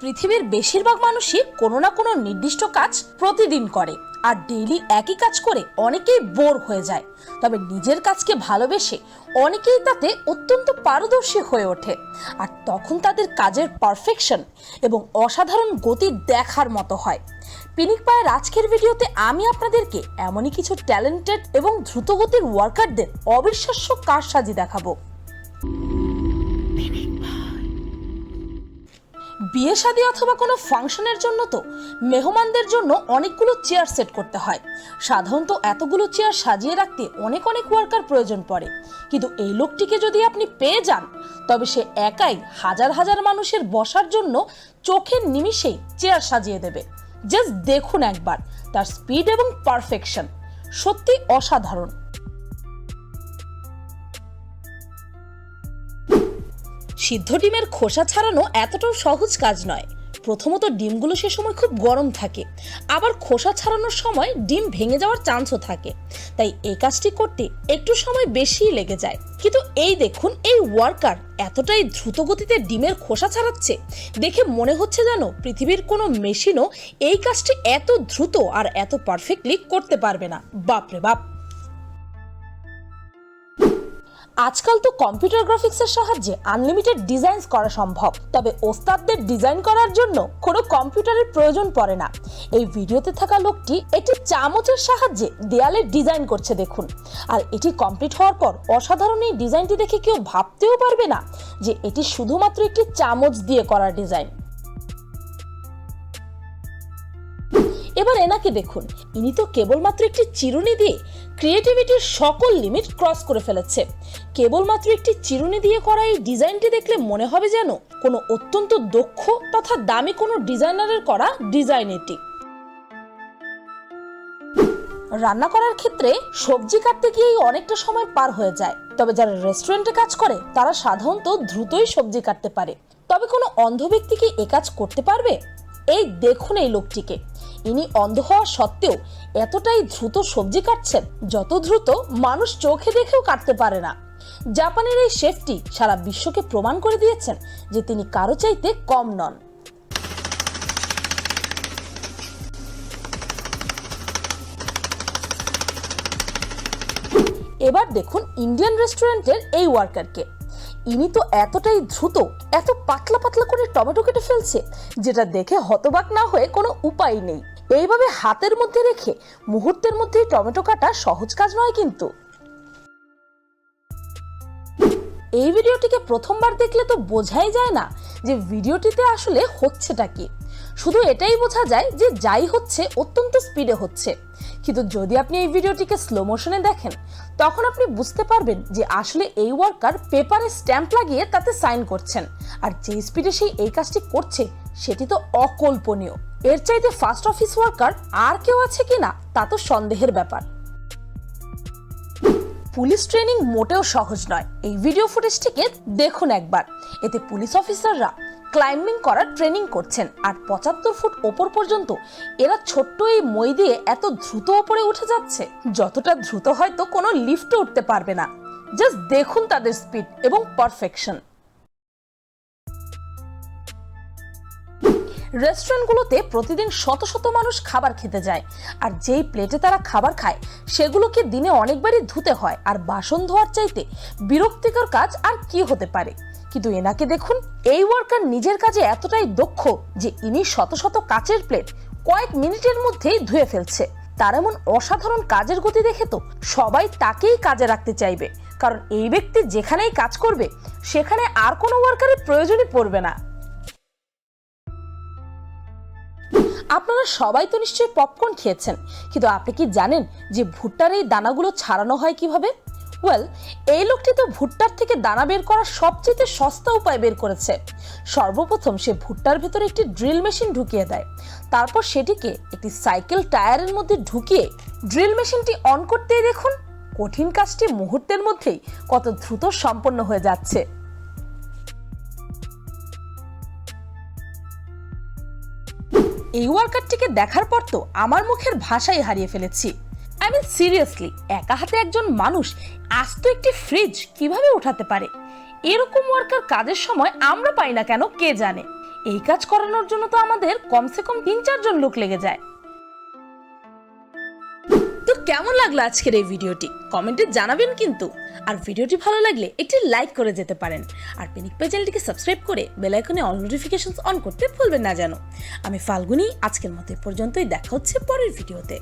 পৃথিবীর বেশিরভাগ মানুষই কোনো না কোনো নির্দিষ্ট কাজ প্রতিদিন করে, আর ডেইলি একই কাজ করে অনেকেই বোর হয়ে যায়। তবে নিজের কাজকে ভালোবেসে অনেকেই তাতে অত্যন্ত পারদর্শী হয়ে ওঠে, আর তখন তাদের কাজের পারফেকশন এবং অসাধারণ গতি দেখার মতো হয়। পিনিক পায়ের আজকের ভিডিওতে আমি আপনাদেরকে এমনই কিছু ট্যালেন্টেড এবং দ্রুতগতির ওয়ার্কারদের অবিশ্বাস্য কারসাজি দেখাবো। বিয়ে শাদী অথবা কোনো ফাংশনের জন্য তো মেহমানদের জন্য অনেকগুলো চেয়ার সেট করতে হয়। সাধারণত এতগুলো চেয়ার সাজিয়ে রাখতে অনেক অনেক ওয়ার্কার প্রয়োজন পড়ে। কিন্তু এই লোকটিকে যদি আপনি পেয়ে যান, তবে সে একাই হাজার হাজার মানুষের বসার জন্য চোখের নিমিষেই চেয়ার সাজিয়ে দেবে। জাস্ট দেখুন একবার, তার স্পিড এবং পারফেকশন সত্যি অসাধারণ। সিদ্ধ ডিমের খোসা ছাড়ানো এতটাও সহজ কাজ নয়। প্রথমত ডিমগুলো সে সময় খুব গরম থাকে। আবার খোসা ছাড়ানোর সময় ডিম ভেঙে যাওয়ার চান্সও থাকে। তাই এই কাজটি করতে একটু সময় বেশিই লেগে যায়। কিন্তু এই দেখুন, এই ওয়ার্কার এতটাই দ্রুত গতিতে ডিমের খোসা ছাড়াচ্ছে। দেখে মনে হচ্ছে যেন পৃথিবীর কোনো মেশিনও এই কাজটি এত দ্রুত আর এত পারফেক্টলি করতে পারবে না। বাপরে বাপ! আজকাল তো কম্পিউটার গ্রাফিক্সের সাহায্যে আনলিমিটেড ডিজাইনস করা সম্ভব। তবে ওস্তাদদের ডিজাইন করার জন্য কোনো কম্পিউটারের প্রয়োজন পড়ে না। এই ভিডিওতে থাকা লোকটি একটি চামচের সাহায্যে দেয়ালে ডিজাইন করছে দেখুন। আর এটি কমপ্লিট হওয়ার পর অসাধারণ এই ডিজাইনটি দেখে কেউ ভাবতেও পারবে না যে এটি শুধুমাত্র একটি চামচ দিয়ে করা ডিজাইন এনাকে দেখুন। ইনি তো কেবলমাত্র একটি চিরুনি দিয়ে ক্রিয়েটিভিটির সকল লিমিট ক্রস করে ফেলেছে। কেবলমাত্র একটি চিরুনি দিয়ে করা এই ডিজাইনটি দেখলে মনে হবে যেন কোনো অত্যন্ত দক্ষ তথা দামি কোনো ডিজাইনারের করা ডিজাইন এটি। রান্না করার ক্ষেত্রে সবজি কাটতে গিয়েই অনেকটা সময় পার হয়ে যায়। তবে যারা রেস্টুরেন্টে কাজ করে, তারা সাধারণত দ্রুতই সবজি কাটতে পারে। তবে কোনো অন্ধ ব্যক্তি কি এ কাজ করতে পারবে? এই দেখুন এই লোকটিকে। ইনি অন্ধ হওয়া সত্ত্বেও এতটাই দ্রুত সবজি কাটছেন, যত দ্রুত মানুষ চোখে দেখেও কাটতে পারে না। জাপানের এই শেফটি সারা বিশ্বকে প্রমাণ করে দিয়েছেন যে তিনি কারও চাইতে কম নন। এবার দেখুন ইন্ডিয়ান রেস্টুরেন্টের এই ওয়ার্কারকে। ইনি তো এতটাই দ্রুত, এত পাতলা পাতলা করে টমেটো কেটে ফেলছে, যেটা দেখে হতবাক না হয়ে কোনো উপায় নেই। এইভাবে হাতের মধ্যে রেখে মুহূর্তের মধ্যে টমেটো কাটা সহজ কাজ নয় কিন্তু। এই ভিডিওটিকে প্রথমবার দেখলে তো বোঝাই যায় না যে ভিডিওটিতে আসলে হচ্ছেটা কি। শুধু এটাই বোঝা যায় যে যাই হচ্ছে, অত্যন্ত স্পিডে হচ্ছে। কিন্তু যদি আপনি এই ভিডিওটিকে স্লো মোশনে দেখেন, তখন আপনি বুঝতে পারবেন যে আসলে এই ওয়ার্কার পেপারে স্ট্যাম্প লাগিয়ে তাতে সাইন করছেন। আর যে স্পিডে সেই এই কাজটি করছে, সেটি তো অকল্পনীয়। এর চাইতে ফার্স্ট অফিস ওয়ার্কার আর কেউ আছে কিনা, তা তো সন্দেহের ব্যাপার। পুলিশ ট্রেনিং মোটেও সহজ নয়। এই ভিডিও ফুটেজটিকে দেখুন একবার। এতে পুলিশ অফিসাররা ক্লাইম্বিং করার ট্রেনিং করছেন। আর পঁচাত্তর ফুট ওপর পর্যন্ত এরা ছোট্ট এই মই দিয়ে এত দ্রুত ওপরে উঠে যাচ্ছে। যতটা দ্রুত হয়তো কোনো লিফটে উঠতে পারবে না। জাস্ট দেখুন তাদের স্পিড এবং পারফেকশন রেস্টুরেন্টগুলোতে প্রতিদিন শত শত মানুষ খাবার খেতে যায়। আর যেই প্লেটে তারা খাবার খায়, সেগুলোকে দিনে অনেকবারই ধুতে হয়। আর বাসন ধোয়ার চাইতে বিরক্তিকর কাজ আর কি হতে পারে? কিন্তু এনাকে দেখুন, এই ওয়ার্কার নিজের কাজে এতটাই দক্ষ যে ইনি শত শত কাচের প্লেট কয়েক মিনিটের মধ্যেই ধুয়ে ফেলছে। তার এমন অসাধারণ কাজের গতি দেখে তো সবাই তাকেই কাজে রাখতে চাইবে। কারণ এই ব্যক্তি যেখানেই কাজ করবে, সেখানে আর কোনো ওয়ার্কারের প্রয়োজনই পড়বে না। আপনারা সবাই তো নিশ্চয়ই পপকর্ন খেয়েছেন। কিন্তু আপনি কি জানেন যে ভুট্টার এই দানাগুলো ছাড়ানো হয় কীভাবে? ওয়েল এই লোকটি তো ভুট্টার থেকে দানা বের করার সবচেয়ে সস্তা উপায় বের করেছে। সর্বপ্রথম সে ভুট্টার ভেতরে একটি ড্রিল মেশিন ঢুকিয়ে দেয়। তারপর সেটিকে একটি সাইকেল টায়ারের মধ্যে ঢুকিয়ে ড্রিল মেশিনটি অন করতেই দেখুন, কঠিন কাজটি মুহূর্তের মধ্যেই কত দ্রুত সম্পন্ন হয়ে যাচ্ছে। এই ওয়ার্কারটিকে দেখার পর তো আমার মুখের ভাষাই হারিয়ে ফেলেছি। আই মিন সিরিয়াসলি একা হাতে একজন মানুষ আস্ত একটি ফ্রিজ কীভাবে উঠাতে পারে? এরকম ওয়ার্কার কাজের সময় আমরা পাই না কেন, কে জানে? এই কাজ করানোর জন্য তো আমাদের কমসে কম তিন চারজন লোক লেগে যায়। কেমন লাগল আজকের এই ভিডিওটি? কমেন্টে জানাবেন কিন্তু। আর ভিডিওটি ভালো লাগলে একটি লাইক করে যেতে পারেন। আর পেনিক পে চ্যানেলটিকে সাবস্ক্রাইব করে বেলাইকনে অল নোটিফিকেশনস অন করতে ভুলবেন না জানো আমি ফাল্গুনি, আজকের মতো পর্যন্তই। দেখা হচ্ছে পরের ভিডিওতে।